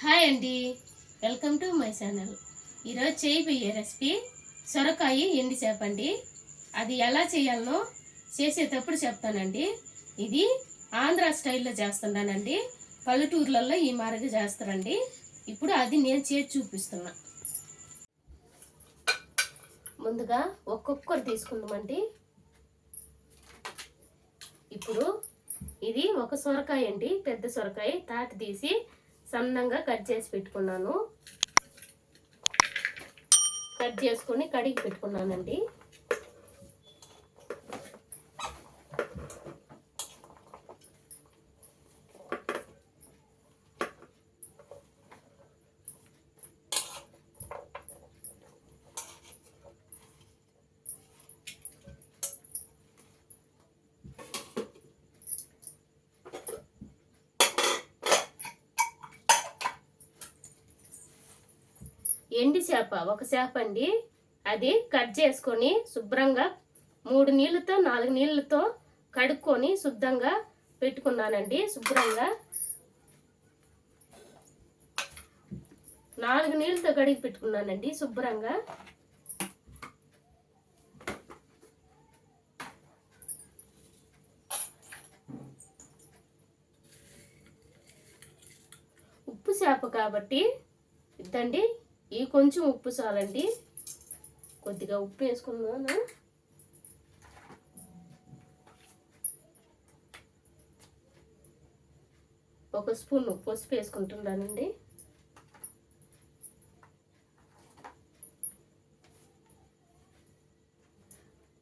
Hi అండి. Welcome to my channel. ఈరోజు చేయబోయే రెసిపీ సొరకాయ ఎండి చేప అండి. అది ఎలా చేయాలనో చేసేటప్పుడు చెప్తానండి. ఇది ఆంధ్ర స్టైల్లో చేస్తున్నానండి. పల్లెటూర్లలో ఈ మారగ చేస్తారండి. ఇప్పుడు అది నేను చేసి చూపిస్తున్నా. ముందుగా ఒక్కొక్కరు తీసుకుందామండి. ఇప్పుడు ఇది ఒక సొరకాయ అండి. పెద్ద సొరకాయ తాటి తీసి సన్నంగా కట్ చేసి పెట్టుకున్నాను. కట్ చేసుకొని కడిగి పెట్టుకున్నానండి. ఎండి చేప ఒక చేప అండి. అది కట్ చేసుకొని శుభ్రంగా మూడు నీళ్ళతో నాలుగు నీళ్ళతో కడుక్కొని శుద్ధంగా పెట్టుకున్నానండి శుభ్రంగా. నాలుగు నీళ్ళతో కడిగి పెట్టుకున్నానండి శుభ్రంగా. ఉప్పు చేప కాబట్టి ఇద్దండి ఈ కొంచెం ఉప్పు చాలండి కొద్దిగా ఉప్పు వేసుకున్నాను ఒక స్పూన్ పసుపు వేసుకుంటున్నానండి.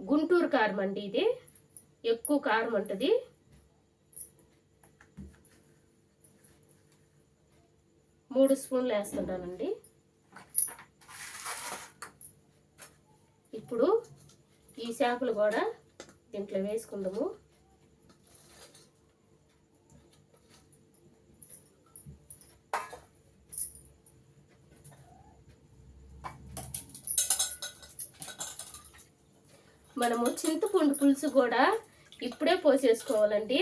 గుంటూరు కారం అండి ఇది. ఎక్కువ కారం ఉంటుంది. మూడు స్పూన్లు వేస్తున్నానండి. ఇప్పుడు ఈ చేపలు కూడా దీంట్లో వేసుకుందాము. మనము చింతపండు పులుసు కూడా ఇప్పుడే పోసేసుకోవాలండి.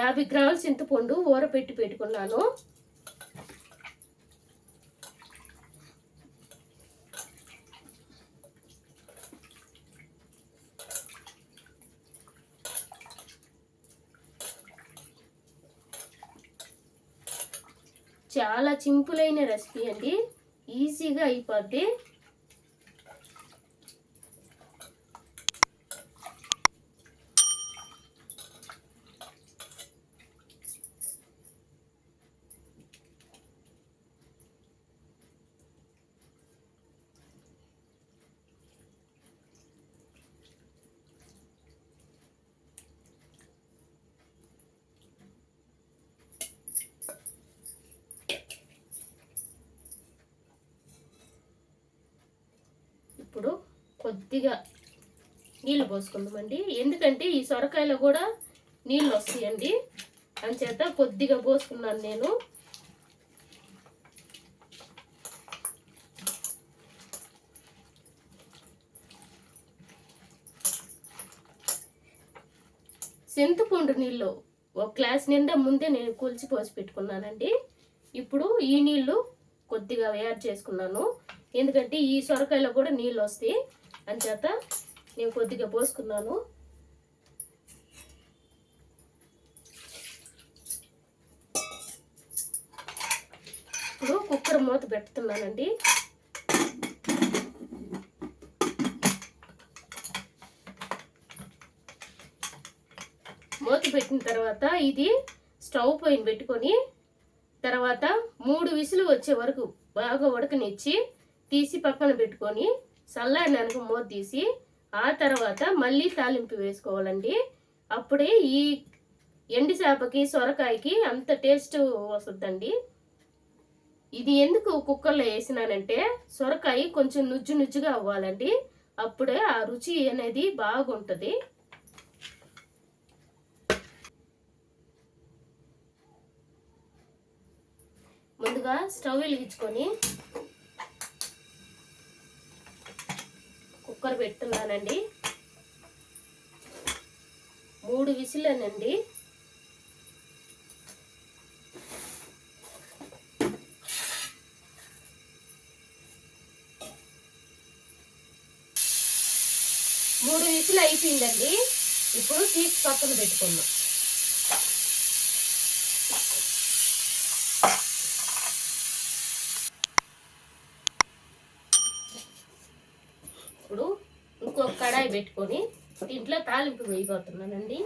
యాభై గ్రాముల చింతపండు ఊరపెట్టి పెట్టుకున్నాను. చాలా సింపుల్ అయిన రెసిపీ అండి. ఈజీగా అయిపోద్ది ఇప్పుడు కొద్దిగా నీళ్ళు పోసుకుందామండి. ఎందుకంటే ఈ సొరకాయలో కూడా నీళ్ళు వస్తాయండి. అంచేత కొద్దిగా పోసుకున్నాను నేను. చింతపండు నీళ్ళు ఒక గ్లాస్ నిండా ముందే నేను కూల్చి పోసి పెట్టుకున్నానండి. ఇప్పుడు ఈ నీళ్ళు కొద్దిగా యాడ్ చేసుకున్నాను. ఎందుకంటే ఈ సొరకాయలో కూడా నీళ్ళు వస్తాయి. అంచేత నేను కొద్దిగా పోసుకున్నాను. ఇప్పుడు కుక్కర్ మూత పెడుతున్నానండి. మూత పెట్టిన తర్వాత ఇది స్టవ్ పైన పెట్టుకొని తర్వాత మూడు విసులు వచ్చే వరకు బాగా ఉడకనిచ్చి తీసి పక్కన పెట్టుకొని చల్లారినాక మూత తీసి ఆ తర్వాత మళ్ళీ తాలింపు వేసుకోవాలండి. అప్పుడే ఈ ఎండి చేపకి సొరకాయకి అంత టేస్ట్ వస్తుందండి. ఇది ఎందుకు కుక్కర్లో వేసినానంటే సొరకాయ కొంచెం నుజ్జు నుజ్జుగా అవ్వాలండి. అప్పుడే ఆ రుచి అనేది బాగుంటుంది. ముందుగా స్టవ్ వెలిగించుకొని కుక్కర్ పెట్టున్నానండి. మూడు విసులేనండి. మూడు విసులు అయిపోయిందండి ఇప్పుడు తీసి పక్కన పెట్టుకున్నాం ఇంకొక కడాయి పెట్టుకొని దీంట్లో తాలింపు వేయబోతున్నానండి.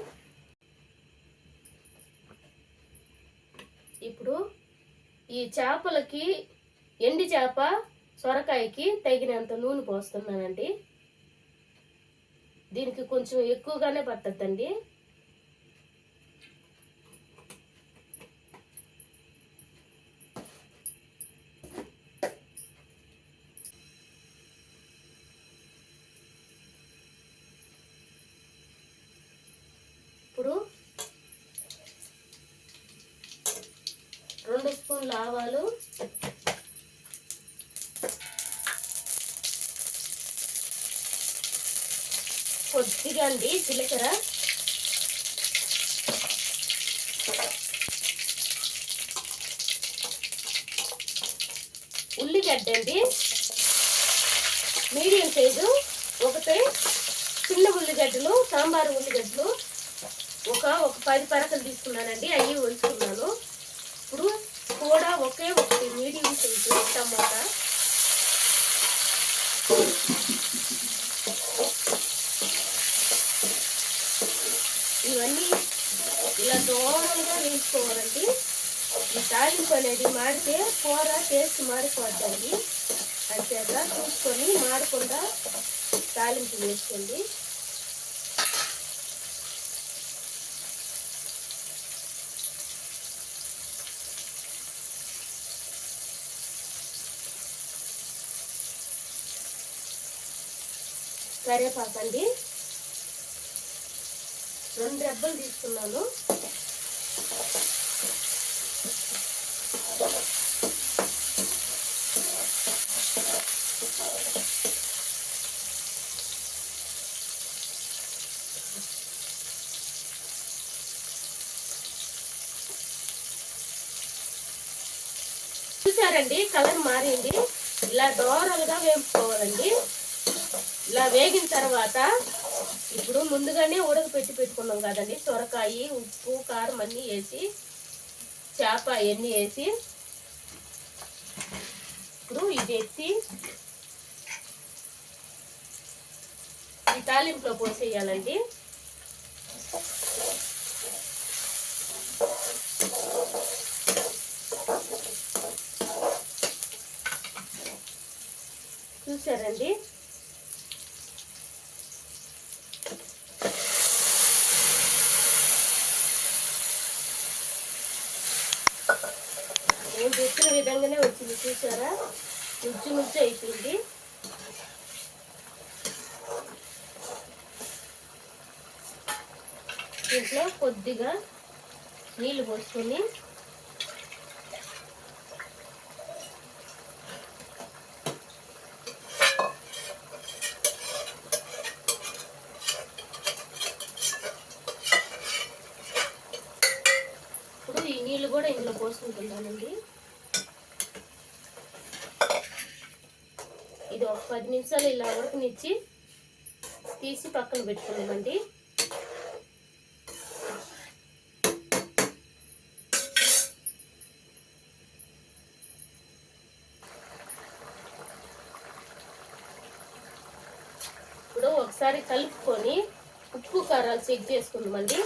ఇప్పుడు ఈ చేపలకి ఎండి చేప సొరకాయకి తగినంత నూనె పోస్తున్నానండి. దీనికి కొంచెం ఎక్కువగానే పట్టద్దండి. స్పూన్ల ఆవాలు కొద్దిగా అండి జీలకర్ర. ఉల్లిగడ్డ అండి. మీడియం సైజు ఒకటి చిన్న ఉల్లిగడ్డలు సాంబార్ ఉల్లిగడ్డలు. ఒక ఒక పది పరకలు తీసుకున్నానండి అవి ఉంచుకున్నాను ఇప్పుడు కూడా ఒకే ఒకటి మీడియం సైజు టమాటా ఇవన్నీ ఇలా దూరంగా వేసుకోవాలండి. ఈ తాలింపు అనేది మాడితే కూర టేస్ట్ మారిపోద్దండి. అంతేగా చూసుకొని మాడకుండా తాలింపు వేసుకోండి. కరివేపాకండి. రెండు రెబ్బలు తీసుకున్నాను. చూసారండి కలర్ మారింది. ఇలా దోరలుగా వేపుకోవాలండి ఇలా వేగిన తర్వాత ఇప్పుడు ముందుగానే ఉడకపెట్టి పెట్టుకున్నాం కదండి. సొరకాయ ఉప్పు కారం అన్నీ వేసి చేప అవన్నీ వేసి ఇప్పుడు ఇది ఎత్తి ఈ తాలింపులో పోసేయాలండి. చూసారండి? నేను చూసిన విధంగానే వచ్చింది చూసారా? ముచ్చు ముచ్చు అయిపోయింది. దీంట్లో కొద్దిగా నీళ్ళు పోసుకొని ఇప్పుడు ఈ నీళ్ళు కూడా ఇందులో ఇది ఒక పది నిమిషాలు ఇలా ఉడకనిచ్చి తీసి పక్కన పెట్టుకున్నామండి ఇప్పుడు ఒకసారి కలుపుకొని ఉప్పు కారాలు చెక్ చేసుకుందామండి.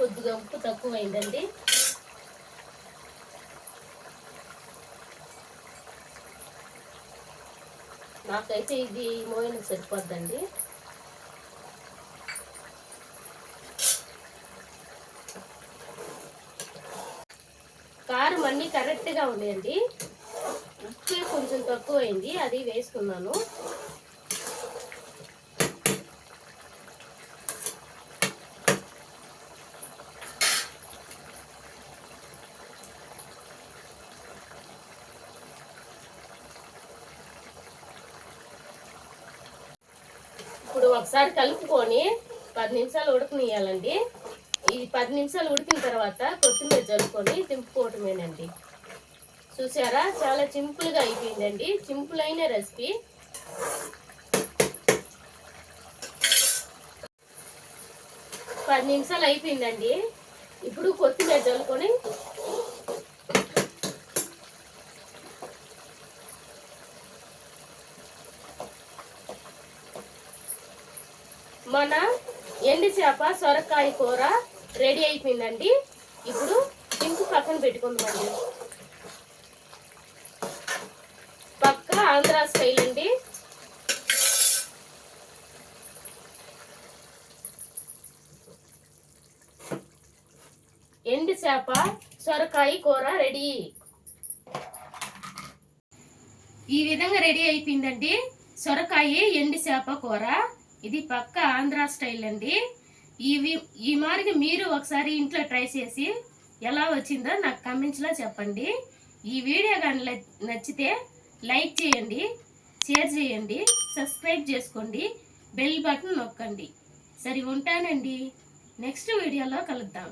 కొద్దిగా ఉప్పు తక్కువైందండి. నాకైతే ఇది మోయిన సరిపోద్దండి. కారం అన్నీ కరెక్ట్గా ఉన్నాయండి. ఉప్పు కొంచెం తక్కువైంది అది వేసుకున్నాను. ఇప్పుడు ఒకసారి కలుపుకొని పది నిమిషాలు ఉడకనియాలండి ఇది పది నిమిషాలు ఉడికిన తర్వాత కొత్తిమీర జల్లుకొని దింపుకోవటమేనండి చూసారా? చాలా సింపుల్గా అయిపోయిందండి. సింపుల్ అయిన రెసిపీ. పది నిమిషాలు అయిపోయిందండి. ఇప్పుడు కొత్తిమీర జల్లుకొని మన ఎండు చేప సొరకాయ కూర రెడీ అయిపోయిందండి. ఇప్పుడు దింపు పక్కన పెట్టుకుందామండి. పక్క ఆంధ్ర స్టైల్ అండి. ఎండు చేప సొరకాయ కూర రెడీ. ఈ విధంగా రెడీ అయిపోయిందండి. సొరకాయ ఎండు చేప కూర. ఇది పక్క ఆంధ్ర స్టైల్ అండి. ఇవి ఈ మార్గం మీరు ఒకసారి ఇంట్లో ట్రై చేసి ఎలా వచ్చిందో నాకు కమెంట్స్లో చెప్పండి. ఈ వీడియో కానీ నచ్చితే లైక్ చేయండి షేర్ చేయండి సబ్స్క్రైబ్ చేసుకోండి బెల్ బటన్ నొక్కండి. సరే ఉంటానండి. నెక్స్ట్ వీడియోలో కలుద్దాం.